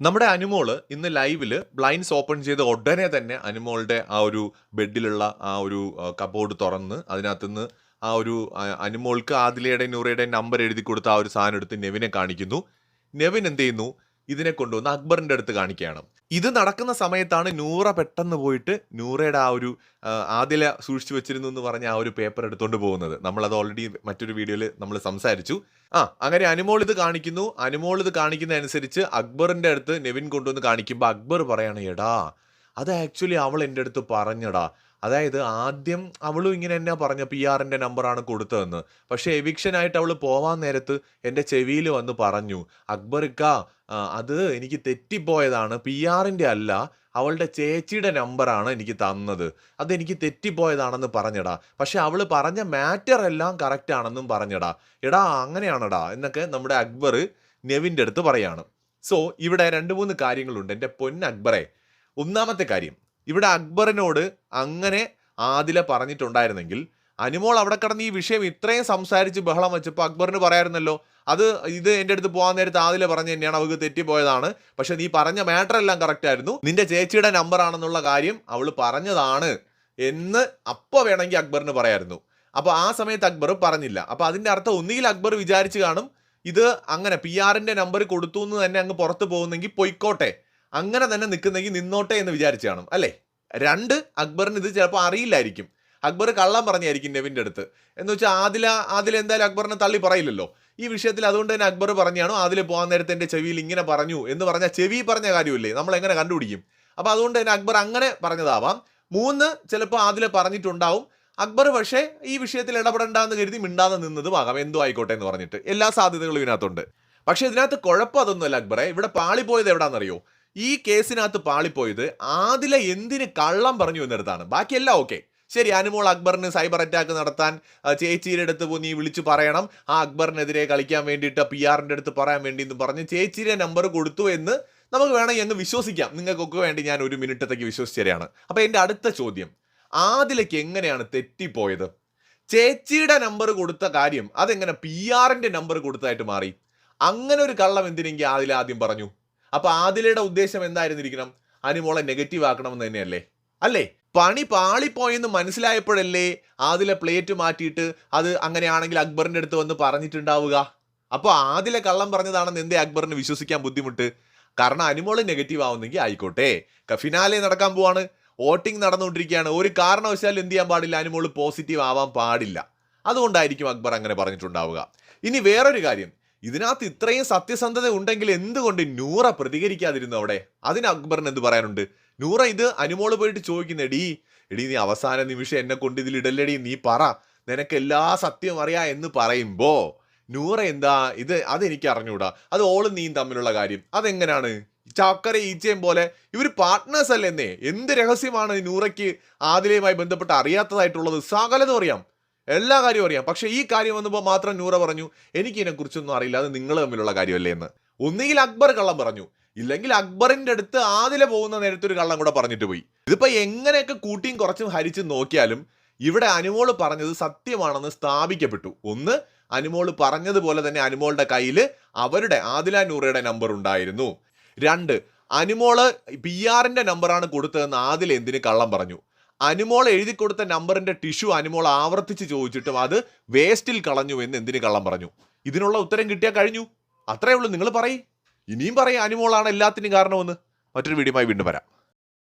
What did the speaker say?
നമ്മുടെ അനുമോൾ ഇന്ന് ലൈവിൽ ബ്ലൈൻഡ്സ് ഓപ്പൺ ചെയ്ത് ഉടനെ തന്നെ അനുമോളുടെ ആ ഒരു ബെഡിലുള്ള ആ ഒരു കബോർഡ് തുറന്ന് അതിനകത്തുനിന്ന് ആ ഒരു അനുമോൾക്ക് ആദിലയുടെ നൂറയുടെ നമ്പർ എഴുതി കൊടുത്ത ആ ഒരു സാധനം എടുത്ത് നെവിനെ കാണിക്കുന്നു. നെവിൻ എന്ത് ചെയ്യുന്നു? ഇതിനെ കൊണ്ടുവന്ന് അക്ബറിന്റെ അടുത്ത് കാണിക്കുകയാണ്. ഇത് നടക്കുന്ന സമയത്താണ് നൂറ പെട്ടെന്ന് പോയിട്ട് നൂറയുടെ ആ ഒരു ആദ്യ സൂക്ഷിച്ചു വെച്ചിരുന്നു എന്ന് പറഞ്ഞ ആ ഒരു പേപ്പർ എടുത്തുകൊണ്ട് പോകുന്നത്. നമ്മളത് ഓൾറെഡി മറ്റൊരു വീഡിയോയിൽ നമ്മൾ സംസാരിച്ചു. ആ അങ്ങനെ അനുമോൾ ഇത് കാണിക്കുന്നു. അനുമോൾ ഇത് കാണിക്കുന്ന അനുസരിച്ച് അക്ബറിന്റെ അടുത്ത് നെവിൻ കൊണ്ടുവന്ന് കാണിക്കുമ്പോൾ അക്ബർ പറയാണ് എടാ അത് ആക്ച്വലി അവൾ എന്റെ അടുത്ത് പറഞ്ഞടാ. അതായത് ആദ്യം അവളും ഇങ്ങനെ എന്നാ പറഞ്ഞ പി ആറിന്റെ നമ്പറാണ് കൊടുത്തതെന്ന്. പക്ഷെ എവിക്ഷനായിട്ട് അവൾ പോവാൻ നേരത്ത് എന്റെ ചെവിയിൽ വന്ന് പറഞ്ഞു അക്ബർ അത് എനിക്ക് തെറ്റിപ്പോയതാണ്. പി ആറിന്റെ അല്ല അവളുടെ ചേച്ചിയുടെ നമ്പറാണ് എനിക്ക് തന്നത്. അതെനിക്ക് തെറ്റിപ്പോയതാണെന്ന് പറഞ്ഞടാ. പക്ഷെ അവൾ പറഞ്ഞ മാറ്റർ എല്ലാം കറക്റ്റ് ആണെന്നും പറഞ്ഞടാ. എടാ അങ്ങനെയാണടാ എന്നൊക്കെ നമ്മുടെ അക്ബർ നെവിന്റെ അടുത്ത് പറയാണ്. സോ ഇവിടെ രണ്ട് മൂന്ന് കാര്യങ്ങളുണ്ട്. എന്റെ പൊന്ന അക്ബറെ ഒന്നാമത്തെ കാര്യം ഇവിടെ അക്ബറിനോട് അങ്ങനെ ആദില പറഞ്ഞിട്ടുണ്ടായിരുന്നെങ്കിൽ അനുമോൾ അവിടെ കിടന്ന് ഈ വിഷയം ഇത്രയും സംസാരിച്ച് ബഹളം വെച്ചപ്പോൾ അക്ബറിന് പറയായിരുന്നല്ലോ അത് ഇത് എന്റെ അടുത്ത് പോകാൻ നേരത്ത് ആദില പറഞ്ഞു തന്നെയാണ് അവൾക്ക് തെറ്റിപ്പോയതാണ്. പക്ഷെ നീ പറഞ്ഞ മാറ്റർ എല്ലാം കറക്റ്റ് ആയിരുന്നു. നിന്റെ ചേച്ചിയുടെ നമ്പർ ആണെന്നുള്ള കാര്യം അവൾ പറഞ്ഞതാണ് എന്ന് അപ്പോൾ വേണമെങ്കിൽ അക്ബറിന് പറയായിരുന്നു. അപ്പോൾ ആ സമയത്ത് അക്ബർ പറഞ്ഞില്ല. അപ്പോൾ അതിന്റെ അർത്ഥം ഒന്നുകിൽ അക്ബർ വിചാരിച്ച് കാണും ഇത് അങ്ങനെ പി ആറിന്റെ നമ്പർ കൊടുത്തു എന്ന് തന്നെ അങ്ങ് പുറത്ത് പോകുന്നെങ്കിൽ പൊയ്ക്കോട്ടെ അങ്ങനെ തന്നെ നിൽക്കുന്നെങ്കിൽ നിന്നോട്ടെ എന്ന് വിചാരിച്ചു കാണും അല്ലേ? രണ്ട് അക്ബറിന് ഇത് ചിലപ്പോൾ അറിയില്ലായിരിക്കും. അക്ബർ കള്ളം പറഞ്ഞായിരിക്കും നെവിന്റെ അടുത്ത്. എന്ന് വെച്ചാൽ ആദില ആദില എന്തായാലും അക്ബറിനെ തള്ളി പറയില്ലല്ലോ. ഈ വിഷയത്തിൽ അതുകൊണ്ട് തന്നെ അക്ബർ പറഞ്ഞാണോ ആദില പോകാൻ നേരത്തെ എന്റെ ചെവിയിൽ ഇങ്ങനെ പറഞ്ഞു എന്ന് പറഞ്ഞാൽ ചെവി പറഞ്ഞ കാര്യമില്ലേ? നമ്മൾ എങ്ങനെ കണ്ടുപിടിക്കും? അപ്പോൾ അതുകൊണ്ട് തന്നെ അക്ബർ അങ്ങനെ പറഞ്ഞതാവാം. മൂന്ന് ചിലപ്പോൾ ആദില പറഞ്ഞിട്ടുണ്ടാവും. അക്ബർ പക്ഷേ ഈ വിഷയത്തിൽ ഇടപെടണ്ടെന്ന് കരുതി മിണ്ടാതെ നിന്നതും ആകാം. എന്തോ ആയിക്കോട്ടെ എന്ന് പറഞ്ഞിട്ട്. എല്ലാ സാധ്യതകളും ഇതിനകത്തുണ്ട്. പക്ഷേ ഇതിനകത്ത് കുഴപ്പം അതൊന്നുമല്ല അക്ബറെ. ഇവിടെ പാളി പാളിപ്പോയത് എവിടാന്നറിയോ? ഈ കേസിനകത്ത് പാളിപ്പോയത് ആദില എന്തിന് കള്ളം പറഞ്ഞു എന്നിടത്താണ്. ബാക്കിയെല്ലാം ഓക്കെ. ശരി അനുമോൾ അക്ബറിന് സൈബർ അറ്റാക്ക് നടത്താൻ ചേച്ചിയുടെ അടുത്ത് പോയി നീ വിളിച്ചു പറയണം. ആ അക്ബറിനെതിരെ കളിക്കാൻ വേണ്ടിയിട്ട് പി ആറിന്റെ അടുത്ത് പറയാൻ വേണ്ടി എന്ന് പറഞ്ഞ് ചേച്ചിയുടെ നമ്പർ കൊടുത്തു എന്ന് നമുക്ക് വേണമെങ്കിൽ അങ്ങ് വിശ്വസിക്കാം. നിങ്ങൾക്കൊക്കെ വേണ്ടി ഞാൻ ഒരു മിനിറ്റത്തേക്ക് വിശ്വസിച്ച് തരാണ് അപ്പോൾ എന്റെ അടുത്ത ചോദ്യം. ആദിലേക്ക് എങ്ങനെയാണ് തെറ്റിപ്പോയത്? ചേച്ചിയുടെ നമ്പർ കൊടുത്ത കാര്യം അതെങ്ങനെ പി ആറിന്റെ നമ്പർ കൊടുത്തതായിട്ട് മാറി? അങ്ങനെ ഒരു കള്ളം എന്തിനെങ്കിൽ ആദില ആദ്യം പറഞ്ഞു? അപ്പൊ ആദിലയുടെ ഉദ്ദേശം എന്തായിരുന്നിരിക്കണം? അനുമോളെ നെഗറ്റീവ് ആക്കണമെന്ന് തന്നെയല്ലേ? അല്ലേ? പണി പാളിപ്പോയെന്ന് മനസ്സിലായപ്പോഴല്ലേ ആദിലെ പ്ലേറ്റ് മാറ്റിയിട്ട് അത് അങ്ങനെയാണെങ്കിൽ അക്ബറിന്റെ അടുത്ത് വന്ന് പറഞ്ഞിട്ടുണ്ടാവുക? അപ്പോൾ ആദിലെ കള്ളം പറഞ്ഞതാണെന്ന് എന്തേ അക്ബറിന് വിശ്വസിക്കാൻ ബുദ്ധിമുട്ട്? കാരണം അനുമോൾ നെഗറ്റീവ് ആവുന്നെങ്കിൽ ആയിക്കോട്ടെ. ഫിനാലെ നടക്കാൻ പോവാണ്. വോട്ടിംഗ് നടന്നുകൊണ്ടിരിക്കുകയാണ്. ഒരു കാരണവശാലും എന്ത് ചെയ്യാൻ പാടില്ല? അനുമോൾ പോസിറ്റീവ് ആവാൻ പാടില്ല. അതുകൊണ്ടായിരിക്കും അക്ബർ അങ്ങനെ പറഞ്ഞിട്ടുണ്ടാവുക. ഇനി വേറൊരു കാര്യം. ഇതിനകത്ത് ഇത്രയും സത്യസന്ധത ഉണ്ടെങ്കിൽ എന്തുകൊണ്ട് നൂറ പ്രതികരിക്കാതിരുന്നു അവിടെ? അതിന് അക്ബറിന് എന്ത് പറയാനുണ്ട്? നൂറ ഇത് അനുമോൾ പോയിട്ട് ചോദിക്കുന്ന എടീ എടീ നീ അവസാന നിമിഷം എന്നെ കൊണ്ട് ഇതിൽ ഇടല്ലടി നീ പറ. നിനക്ക് എല്ലാ സത്യവും അറിയാ എന്ന് പറയുമ്പോ നൂറ എന്താ ഇത് അതെനിക്ക് അറിഞ്ഞൂടാ. അത് ഓളും നീയും തമ്മിലുള്ള കാര്യം. അതെങ്ങനെയാണ് ചാക്കര ഈച്ചയും പോലെ. ഇവർ പാർട്ട്നേഴ്സ് അല്ലെന്നേ. എന്ത് രഹസ്യമാണ് നൂറയ്ക്ക് ആദിലയുമായി ബന്ധപ്പെട്ട് അറിയാത്തതായിട്ടുള്ളത്? സകലതും അറിയാം. എല്ലാ കാര്യവും അറിയാം. പക്ഷേ ഈ കാര്യം വന്നപ്പോൾ മാത്രം നൂറ പറഞ്ഞു എനിക്ക് ഇതിനെക്കുറിച്ചൊന്നും അറിയില്ല അത് നിങ്ങൾ തമ്മിലുള്ള കാര്യമല്ലേ എന്ന്. ഒന്നുകിൽ അക്ബർ കള്ളം പറഞ്ഞു ഇല്ലെങ്കിൽ അക്ബറിന്റെ അടുത്ത് ആദില പോകുന്ന നേരത്തെ ഒരു കള്ളം കൂടെ പറഞ്ഞിട്ട് പോയി. ഇതിപ്പോൾ എങ്ങനെയൊക്കെ കൂട്ടിയും കുറച്ചും ഹരിച്ചും നോക്കിയാലും ഇവിടെ അനുമോൾ പറഞ്ഞത് സത്യമാണെന്ന് സ്ഥാപിക്കപ്പെട്ടു. ഒന്ന് അനുമോൾ പറഞ്ഞതുപോലെ തന്നെ അനുമോളുടെ കയ്യിൽ അവരുടെ ആദില നൂറയുടെ നമ്പർ ഉണ്ടായിരുന്നു. രണ്ട് അനുമോൾ പി ആറിന്റെ നമ്പറാണ് കൊടുത്തതെന്ന് ആദിൽ എന്തിന് കള്ളം പറഞ്ഞു? അനുമോൾ എഴുതി കൊടുത്ത നമ്പറിന്റെ ടിഷ്യു അനുമോൾ ആവർത്തിച്ച് ചോദിച്ചിട്ടും അത് വേസ്റ്റിൽ കളഞ്ഞു എന്ന് എന്തിന് കള്ളം പറഞ്ഞു? ഇതിനുള്ള ഉത്തരം കിട്ടിയാൽ കഴിഞ്ഞു. അത്രേ ഉള്ളൂ നിങ്ങൾ പറയും. ഇനിയും പറയും അനുമോളാണ് എല്ലാത്തിനും കാരണമെന്ന്. മറ്റൊരു വീഡിയോയുമായി വീണ്ടും വരാം.